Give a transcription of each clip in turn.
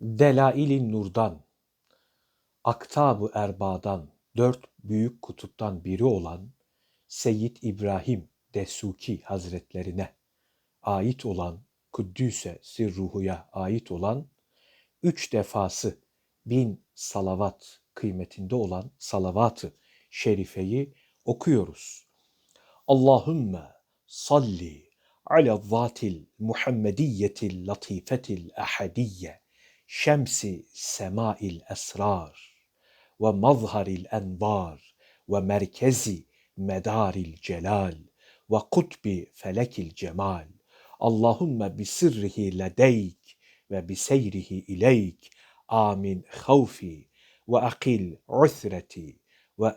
Delail-i Nur'dan, Aktab-ı Erba'dan, dört büyük kutuptan biri olan Seyyid İbrahim Desuki Hazretlerine ait olan Kuddüse Sirruhu'ya ait olan üç defası bin salavat kıymetinde olan salavatı şerifeyi okuyoruz. Allahümme salli ala zatil Muhammediyetil latifetil ahadiyye şemsi semail esrar ve mazharil envar ve merkezi medaril celal ve kutbi felekil cemal. Allahümme bi sirrihi ledeyk ve bi seyrihi ileyk. Amin havfi ve akil usreti ve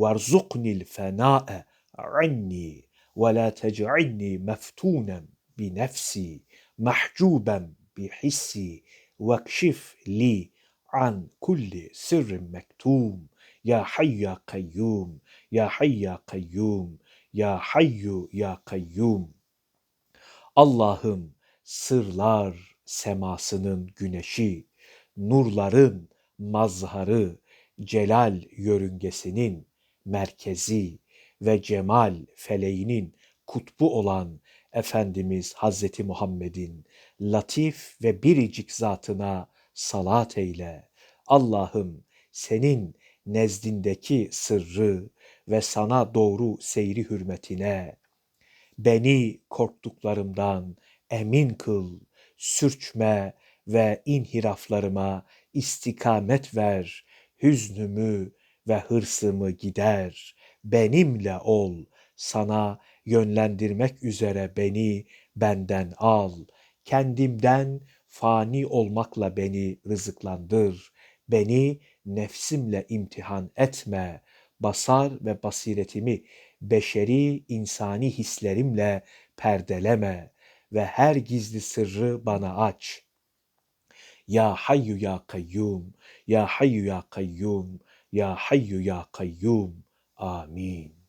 verzuknil fena'e anni ve la tec'alni meftunem bi nefsi mahcuben bi hissi vekşif li an kulli sirrin mektum ya hayya kayyum ya hayya kayyum ya hayyu ya kayyum Allah'ım sırlar semasının güneşi nurların mazharı celal yörüngesinin merkezi ve cemal feleğinin kutbu olan Efendimiz Hazreti Muhammed'in latif ve biricik zatına salat eyle. Allah'ım senin nezdindeki sırrı ve sana doğru seyri hürmetine beni korktuklarımdan emin kıl, sürçme ve inhiraflarıma istikamet ver, hüznümü ve hırsımı gider, benimle ol, sana yönlendirmek üzere beni benden al, kendimden fani olmakla beni rızıklandır, beni nefsimle imtihan etme, basar ve basiretimi beşeri insani hislerimle perdeleme ve her gizli sırrı bana aç. Ya Hayyu Ya Kayyum, Ya Hayyu Ya Kayyum, Ya Hayyu Ya Kayyum. Amin.